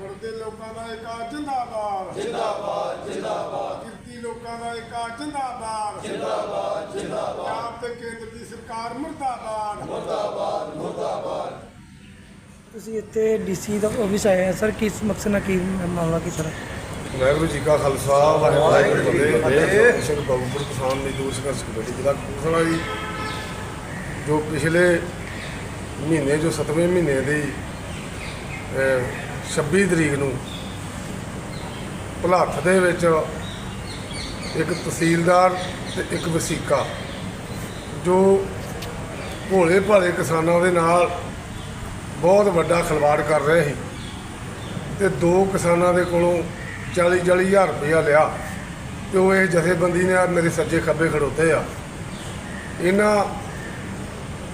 ਮੁਰਦੇ ਲੋਕਾਂ ਦਾ ਏਕਾ ਜਿੰਦਾਬਾਦ। ਜਿੰਦਾਬਾਦ ਜਿੰਦਾਬਾਦ ਕਿਰਤੀ ਲੋਕਾਂ ਦਾ ਏਕਾ ਜਿੰਦਾਬਾਦ। ਜਿੰਦਾਬਾਦ ਜਿੰਦਾਬਾਦ। ਪੰਜਾਬ ਤੇ ਕੇਂਦਰ ਦੀ ਸਰਕਾਰ ਮੁਰਦਾਬਾਦ। ਤੁਸੀਂ ਇੱਥੇ ਡੀਸੀ ਦਾ ਆਫਿਸ ਆਏ ਆ ਸਰ ਕਿਸ ਮਕਸਦ ਨਾਲ ਕੀ ਮਾਮਲਾ ਕੀ ਸਰ? ਵਾਹਿਗੁਰੂ ਜੀ ਕਾ ਖਾਲਸਾ ਵਾਹਿਗੁਰੂ ਜੀ ਕੀ ਫਤਿਹ। ਸਿੰਘ ਬਾਬੂਪੁਰ ਕਿਸਾਨ ਮਜ਼ਦੂਰ ਸੰਘਰਸ਼ ਕਮੇਟੀ ਜ਼ਿਲ੍ਹਾ ਕਪੂਰਥਲਾ ਜੀ। ਜੋ ਪਿਛਲੇ ਮਹੀਨੇ ਜੋ 7ਵੇਂ ਮਹੀਨੇ ਦੀ ਅਹ, 26 ਤਰੀਕ ਨੂੰ ਭੁਲੱਥ ਦੇ ਵਿੱਚ ਇੱਕ ਤਹਿਸੀਲਦਾਰ ਤੇ ਇੱਕ ਵਸੀਕਾ ਜੋ ਭੋਲੇ ਭਾਲੇ ਕਿਸਾਨਾਂ ਦੇ ਨਾਲ ਬਹੁਤ ਵੱਡਾ ਖਿਲਵਾੜ ਕਰ ਰਹੇ ਸੀ ਤੇ ਦੋ ਕਿਸਾਨਾਂ ਦੇ ਕੋਲੋਂ 40 40 ਹਜ਼ਾਰ ਰੁਪਇਆ ਲਿਆ ਤੇ ਉਹ ਇਹ ਜਥੇਬੰਦੀ ਨੇ ਮੇਰੇ ਸੱਜੇ ਖੱਬੇ ਖੜੋਤੇ ਆ। ਇਹਨਾਂ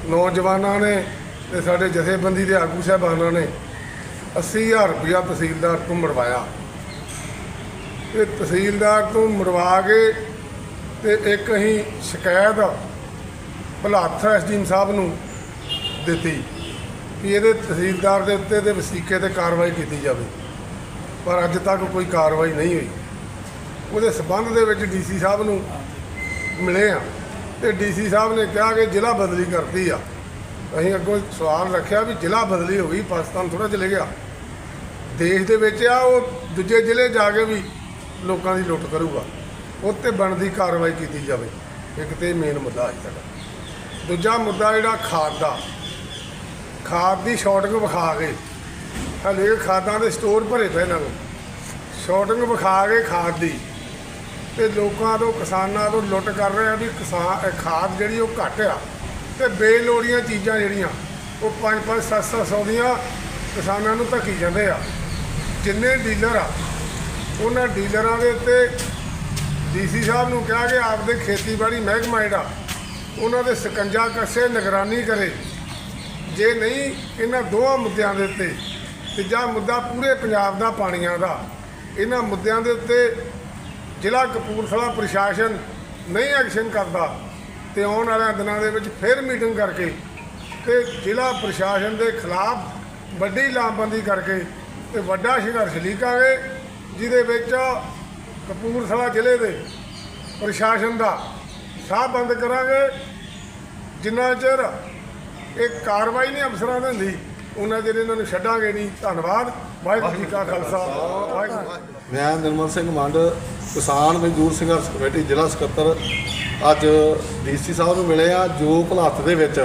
ਨੌਜਵਾਨਾਂ ਨੇ ਤੇ ਸਾਡੇ ਜਥੇਬੰਦੀ ਦੇ ਆਗੂ ਸਾਹਿਬਾਨਾਂ ਨੇ 80000 ਰੁਪਇਆ ਤਹਿਸੀਲਦਾਰ ਤੋਂ ਮੜਵਾਇਆ ਇਹ ਤਹਿਸੀਲਦਾਰ ਤੋਂ ਮੜਵਾ ਕੇ ਤੇ ਇੱਕ ਅਸੀਂ ਸ਼ਿਕਾਇਤ ਭਲਾਥ ਐਸਡੀਐਮ ਸਾਹਿਬ ਨੂੰ ਦਿੱਤੀ ਕਿ ਇਹਦੇ ਤਹਿਸੀਲਦਾਰ ਦੇ ਉੱਤੇ ਤੇ ਵਸੀਕੇ ਤੇ ਕਾਰਵਾਈ ਕੀਤੀ ਜਾਵੇ। ਪਰ ਅੱਜ ਤੱਕ ਕੋਈ ਕਾਰਵਾਈ ਨਹੀਂ ਹੋਈ। ਉਹਦੇ ਸਬੰਧ ਦੇ ਵਿੱਚ ਡੀਸੀ ਸਾਹਿਬ ਨੂੰ ਮਿਲੇ ਆ ਤੇ ਡੀਸੀ ਸਾਹਿਬ ਨੇ ਕਿਹਾ ਕਿ ਜ਼ਿਲ੍ਹਾ ਬਦਲੀ ਕਰਤੀ ਆ। ਅਸੀਂ ਅੱਗੋਂ ਸਵਾਲ ਰੱਖਿਆ ਵੀ ਜ਼ਿਲ੍ਹਾ ਬਦਲੀ ਹੋ ਗਈ, ਪਾਕਿਸਤਾਨ ਥੋੜਾ ਚਲੇ ਗਿਆ। ਦੇਸ਼ ਦੇ ਵਿੱਚ ਆ, ਉਹ ਦੂਜੇ ਜ਼ਿਲ੍ਹੇ ਜਾ ਕੇ ਵੀ ਲੋਕਾਂ ਦੀ ਲੁੱਟ ਕਰੂਗਾ। ਉਹ ਤੇ ਬਣਦੀ ਕਾਰਵਾਈ ਕੀਤੀ ਜਾਵੇ। ਇੱਕ ਤੇ ਮੇਨ ਮੁੱਦਾ ਹੈ ਸਾਡਾ ਦੂਜਾ ਮੁੱਦਾ ਜਿਹੜਾ ਖਾਦ ਦਾ। ਖਾਦ ਦੀ ਸ਼ਾਰਟਿੰਗ ਵਿਖਾ ਕੇ, ਹਲੇ ਖਾਦਾਂ ਦੇ ਸਟੋਰ ਭਰੇ ਪਏ ਇਹਨਾਂ ਨੂੰ ਸ਼ਾਰਟਿੰਗ ਵਿਖਾ ਕੇ ਖਾਦ ਦੀ। ਤੇ ਲੋਕਾਂ ਤੋਂ, ਕਿਸਾਨਾਂ ਤੋਂ ਲੁੱਟ ਕਰ ਰਹੇ ਆ ਵੀ ਕਿਸਾਨ ਖਾਦ ਜਿਹੜੀ ਉਹ ਘੱਟ ਆ ਤੇ ਬੇਲੋੜੀਆਂ ਚੀਜ਼ਾਂ ਜਿਹੜੀਆਂ, ਉਹ 5-5 7-700 ਦੀਆਂ ਕਿਸਾਨਾਂ ਨੂੰ ਧੱਕੀ ਜਾਂਦੇ ਆ। ਜਿੰਨੇ ਡੀਲਰ ਆ, ਉਹਨਾਂ ਡੀਲਰਾਂ ਦੇ ਉੱਤੇ ਡੀਸੀ ਸਾਹਿਬ ਨੂੰ ਕਿਹਾ ਕਿ ਆਪਦੇ ਖੇਤੀਬਾੜੀ ਮਹਿਕਮਾ ਜਿਹੜਾ, ਉਹਨਾਂ ਦੇ ਸਕੰਜਾ ਕੱਸੇ ਨਿਗਰਾਨੀ ਕਰੇ। ਜੇ ਨਹੀਂ, ਇਹਨਾਂ ਦੋਵਾਂ ਮੁੱਦਿਆਂ ਦੇ ਉੱਤੇ ਤੀਜਾ ਮੁੱਦਾ ਪੂਰੇ ਪੰਜਾਬ ਦਾ ਪਾਣੀਆਂ ਦਾ, ਇਹਨਾਂ ਮੁੱਦਿਆਂ ਦੇ ਉੱਤੇ ਜ਼ਿਲ੍ਹਾ ਕਪੂਰਥਲਾ ਪ੍ਰਸ਼ਾਸਨ ਨਹੀਂ ਐਕਸ਼ਨ ਕਰਦਾ ਤੇ ਆਉਣ ਵਾਲਿਆਂ ਦਿਨਾਂ ਦੇ ਵਿੱਚ ਫਿਰ ਮੀਟਿੰਗ ਕਰਕੇ ਤੇ ਜ਼ਿਲ੍ਹਾ ਪ੍ਰਸ਼ਾਸਨ ਦੇ ਖਿਲਾਫ ਵੱਡੀ ਲਾਮਬੰਦੀ ਕਰਕੇ ਤੇ ਵੱਡਾ ਸੰਘਰਸ਼ ਲੀਕਾਂਗੇ ਜਿਹਦੇ ਵਿੱਚ ਕਪੂਰਥਲਾ ਜ਼ਿਲ੍ਹੇ ਦੇ ਪ੍ਰਸ਼ਾਸਨ ਦਾ ਸਾਹ ਬੰਦ ਕਰਾਂਗੇ। ਜਿੰਨਾ ਚਿਰ ਇਹ ਕਾਰਵਾਈ ਨਹੀਂ ਅਫਸਰਾਂ ਦੀ ਹੁੰਦੀ ਉਹਨਾਂ ਚਿਰ ਇਹਨਾਂ ਨੂੰ ਛੱਡਾਂਗੇ ਨਹੀਂ। ਧੰਨਵਾਦ। ਵਾਹਿਗੁਰੂ ਜੀ ਕਾ ਖਾਲਸਾ। ਵਾਹਿਗੁਰੂ ਮੈਂ ਨਿਰਮਲ ਸਿੰਘ ਮੰਡ ਕਿਸਾਨ ਮਜ਼ਦੂਰ ਸੰਘਰਸ਼ ਕਮੇਟੀ ਜ਼ਿਲ੍ਹਾ ਸਕੱਤਰ ਅੱਜ ਡੀਸੀ ਸਾਹਿਬ ਨੂੰ ਮਿਲੇ ਆ, ਜੋ ਭਲਾਤ ਦੇ ਵਿੱਚ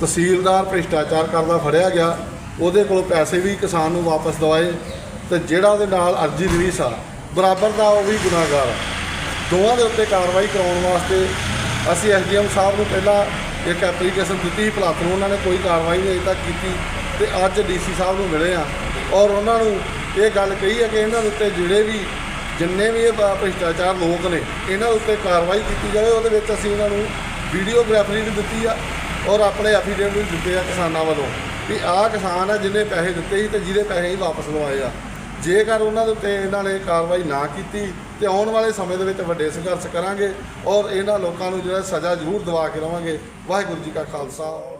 ਤਹਿਸੀਲਦਾਰ ਭ੍ਰਿਸ਼ਟਾਚਾਰ ਕਰਦਾ ਫੜਿਆ ਗਿਆ, ਉਹਦੇ ਕੋਲ ਪੈਸੇ ਵੀ ਕਿਸਾਨ ਨੂੰ ਵਾਪਸ ਦਵਾਏ ਤੇ ਜਿਹੜਾ ਉਹਦੇ ਨਾਲ ਅਰਜੀ ਰਿਲੀਸ ਆ, ਬਰਾਬਰ ਦਾ ਉਹ ਵੀ ਗੁਨਾਹਗਾਰ ਆ। ਦੋਵਾਂ ਦੇ ਉੱਤੇ ਕਾਰਵਾਈ ਕਰਾਉਣ ਵਾਸਤੇ ਅਸੀਂ ਐਸਡੀਐਮ ਸਾਹਿਬ ਨੂੰ ਪਹਿਲਾਂ ਇੱਕ ਐਪਲੀਕੇਸ਼ਨ ਦਿੱਤੀ ਸੀ ਭਲਾਤ ਨੂੰ ਉਹਨਾਂ ਨੇ ਕੋਈ ਕਾਰਵਾਈ ਨਹੀਂ ਅਜੇ ਤੱਕ ਕੀਤੀ ਤੇ ਅੱਜ ਡੀਸੀ ਸਾਹਿਬ ਨੂੰ ਮਿਲੇ ਆ। ਔਰ ਉਹਨਾਂ ਨੂੰ ਇਹ ਗੱਲ ਕਹੀ ਹੈ ਕਿ ਇਹਨਾਂ ਦੇ ਉੱਤੇ ਜਿਹੜੇ ਵੀ ਜਿੰਨੇ ਵੀ ਇਹ ਭ- ਭ੍ਰਿਸ਼ਟਾਚਾਰ ਲੋਕ ਨੇ, ਇਹਨਾਂ ਦੇ ਉੱਤੇ ਕਾਰਵਾਈ ਕੀਤੀ ਜਾਵੇ, ਉਹਦੇ ਵਿੱਚ ਅਸੀਂ ਇਹਨਾਂ ਨੂੰ ਵੀਡੀਓਗ੍ਰਾਫਰੀ ਵੀ ਦਿੱਤੀ ਆ ਔਰ ਆਪਣੇ ਐਫੀਡੇਵਿਟ ਵੀ ਦਿੱਤੇ ਆ ਕਿਸਾਨਾਂ ਵੱਲੋਂ ਵੀ ਆਹ ਕਿਸਾਨ ਆ ਜਿਹਨੇ ਪੈਸੇ ਦਿੱਤੇ ਸੀ ਤੇ ਜਿਹਦੇ ਪੈਸੇ ਹੀ ਵਾਪਸ ਲਵਾਏ ਆ। ਜੇਕਰ ਉਹਨਾਂ ਦੇ ਉੱਤੇ ਇਹਨਾਂ ਨੇ ਕਾਰਵਾਈ ਨਾ ਕੀਤੀ ਤੇ ਆਉਣ ਵਾਲੇ ਸਮੇਂ ਦੇ ਵਿੱਚ ਵੱਡੇ ਸੰਘਰਸ਼ ਕਰਾਂਗੇ ਔਰ ਇਹਨਾਂ ਲੋਕਾਂ ਨੂੰ ਜਿਹੜਾ ਸਜ਼ਾ ਜ਼ਰੂਰ ਦਿਵਾ ਕੇ ਰਵਾਂਗੇ। ਵਾਹਿਗੁਰੂ ਜੀ ਕਾ ਖਾਲਸਾ।